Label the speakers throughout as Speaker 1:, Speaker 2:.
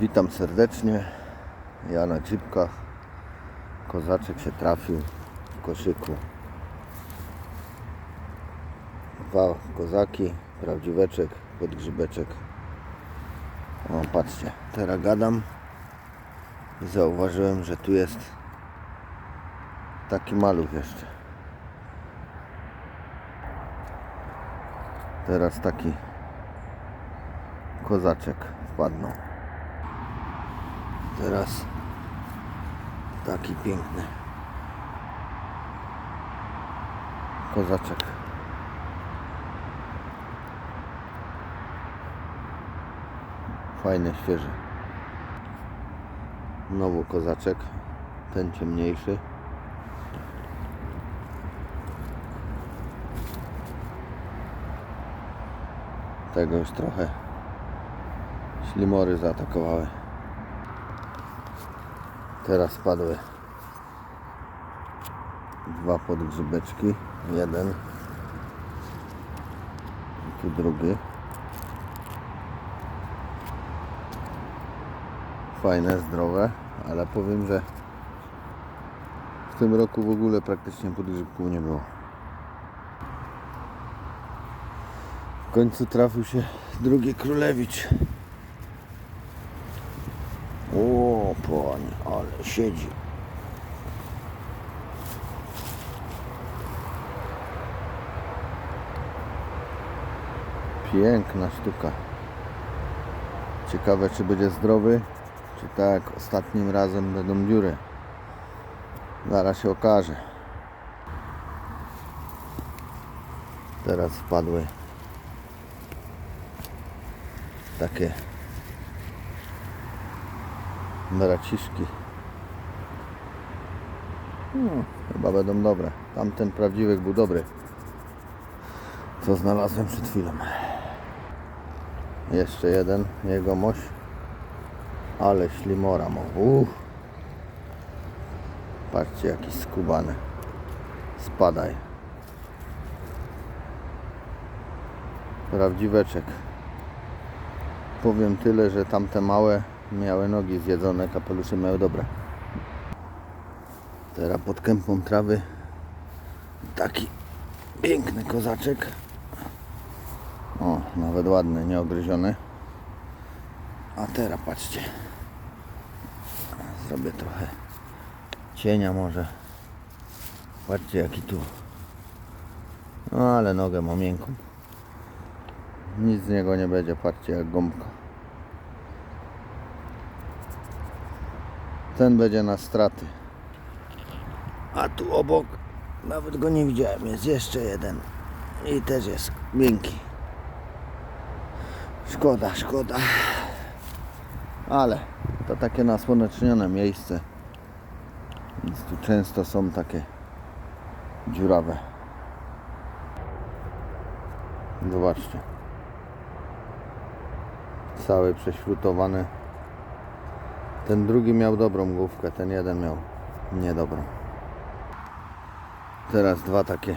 Speaker 1: Witam serdecznie. Ja na dzipkach. Kozaczek się trafił w koszyku. Dwa kozaki, prawdziweczek, podgrzybeczek. O, patrzcie, teraz gadam i zauważyłem, że tu jest taki maluch jeszcze. Teraz taki kozaczek wpadną. Teraz taki piękny kozaczek. Fajny, świeży. Znowu kozaczek, ten ciemniejszy. Tego już trochę ślimory zaatakowały. Teraz padły dwa podgrzybeczki. Jeden. I tu drugi. Fajne, zdrowe, ale powiem, że w tym roku w ogóle praktycznie podgrzybków nie było. W końcu trafił się drugi królewicz. O, panie, ale siedzi. Piękna sztuka. Ciekawe, czy będzie zdrowy, czy tak ostatnim razem będą dziury. Zaraz się okaże. Teraz wpadły takie braciszki. No, chyba będą dobre. Tamten prawdziwy był dobry. Co znalazłem przed chwilą. Jeszcze jeden jegomość. Ale ślimora ma. Uff. Patrzcie jaki skubany. Spadaj. Prawdziweczek. Powiem tyle, że tamte małe miały nogi zjedzone, kapelusze miały dobre. Teraz pod kępą trawy taki piękny kozaczek. O, nawet ładny, nieogryziony. A teraz patrzcie. Zrobię trochę cienia może. Patrzcie jaki tu. No ale nogę ma miękką. Nic z niego nie będzie, patrzcie jak gąbka. Ten będzie na straty. A tu obok, nawet go nie widziałem, jest jeszcze jeden. I też jest miękki. Szkoda, szkoda. Ale to takie nasłonecznione miejsce. Więc tu często są takie dziurawe. Zobaczcie. Cały prześrutowany. Ten drugi miał dobrą główkę, ten jeden miał niedobrą. Teraz dwa takie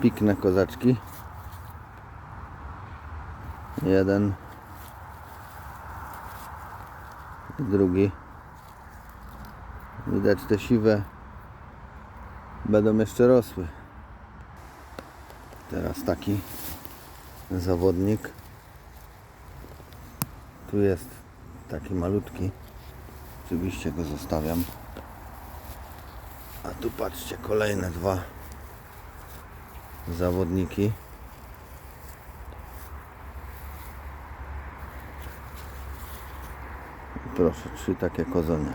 Speaker 1: pikne kozaczki. Jeden. i Drugi. Widać te siwe będą jeszcze rosły. Teraz taki zawodnik. Tu jest taki malutki. Oczywiście go zostawiam. A tu patrzcie, kolejne dwa zawodniki. Proszę, trzy takie kozonie.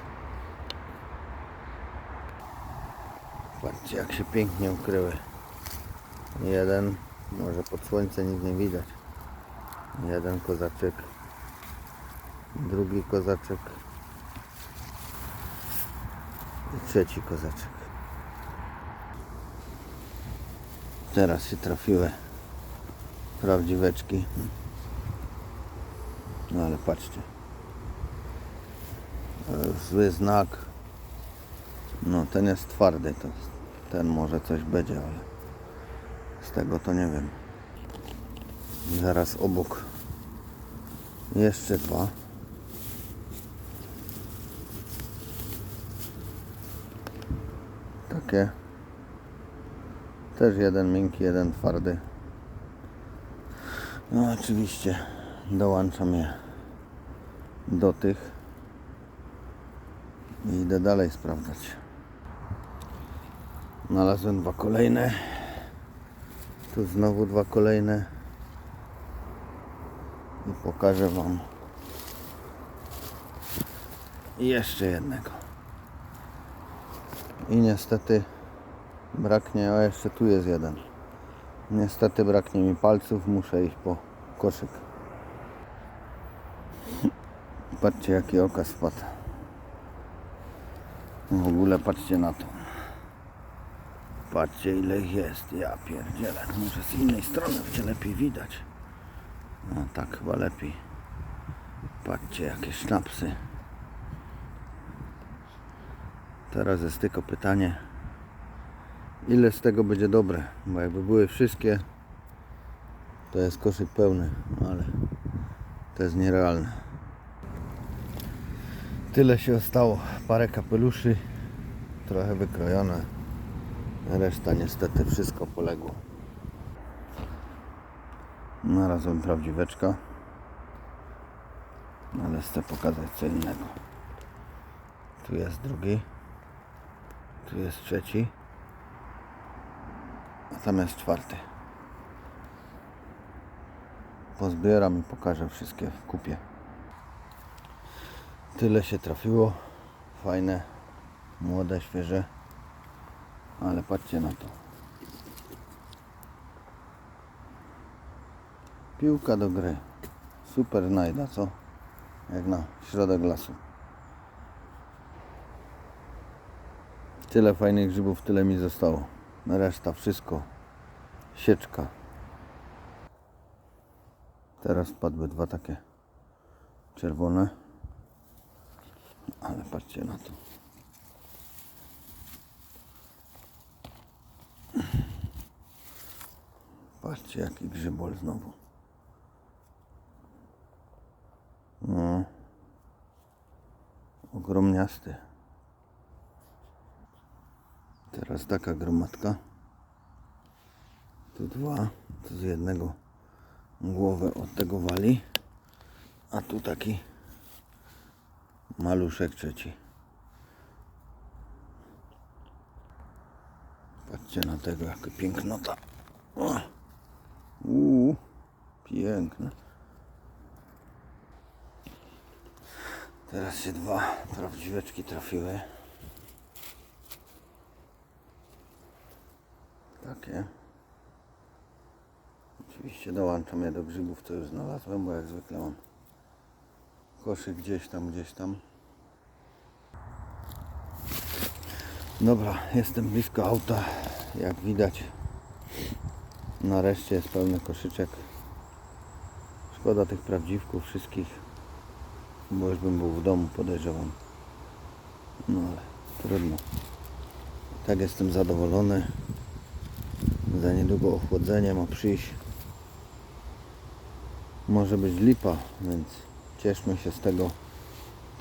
Speaker 1: Patrzcie, jak się pięknie ukryły. Jeden, może pod słońce nic nie widać. Jeden kozaczek. Drugi kozaczek. I trzeci kozaczek. Teraz się trafiły prawdziweczki. No ale patrzcie. E, Zły znak. No ten jest twardy, to ten może coś będzie, ale z tego to nie wiem. Zaraz obok jeszcze dwa. Też jeden miękki, jeden twardy. No oczywiście dołączam je do tych i idę dalej sprawdzać. Znalazłem dwa kolejne. Tu znowu dwa kolejne. I pokażę Wam jeszcze jednego. I niestety braknie, a jeszcze tu jest jeden. Niestety braknie mi palców, muszę iść po koszyk. Patrzcie jaki okaz spadł. W ogóle patrzcie na to. Patrzcie ile ich jest. Ja pierdzielę. Może z innej strony będzie lepiej widać. No tak chyba lepiej. Patrzcie jakie sznapsy. Teraz jest tylko pytanie, ile z tego będzie dobre. Bo jakby były wszystkie, to jest koszyk pełny, no ale to jest nierealne. Tyle się ostało. Parę kapeluszy, trochę wykrojone. Reszta niestety wszystko poległo. Znalazłem prawdziweczka. Ale chcę pokazać co innego. Tu jest drugi. Tu jest trzeci. A tam jest czwarty. Pozbieram i pokażę wszystkie w kupie. Tyle się trafiło. Fajne, młode, świeże. Ale patrzcie na to. Piłka do gry. Super znajda, co? Jak na środek lasu. Tyle fajnych grzybów, tyle mi zostało. Reszta wszystko. Sieczka. Teraz wpadły dwa takie czerwone. Ale patrzcie na to. Patrzcie jaki grzybol znowu. No. Ogromniasty. Teraz taka gromadka. Tu dwa. Tu z jednego głowę od tego wali. A tu taki maluszek trzeci. Patrzcie na tego, jaka pięknota. Uuu, piękne. Teraz się dwa prawdziweczki trafiły. Oczywiście dołączam je do grzybów, co już znalazłem, bo jak zwykle mam koszyk gdzieś tam, gdzieś tam. Dobra, jestem blisko auta. Jak widać, nareszcie jest pełny koszyczek. Szkoda tych prawdziwków wszystkich, bo już bym był w domu, podejrzewam. No ale trudno. Tak jestem zadowolony. Za niedługo ochłodzenie ma przyjść. Może być lipa, więc cieszmy się z tego,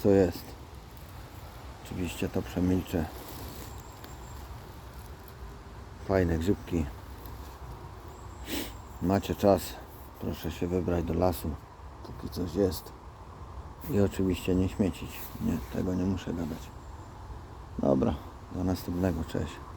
Speaker 1: co jest. Oczywiście to przemilczę. Fajne grzybki. Macie czas, proszę się wybrać do lasu, póki coś jest. I oczywiście nie śmiecić. Nie, tego nie muszę gadać. Dobra, do następnego, cześć.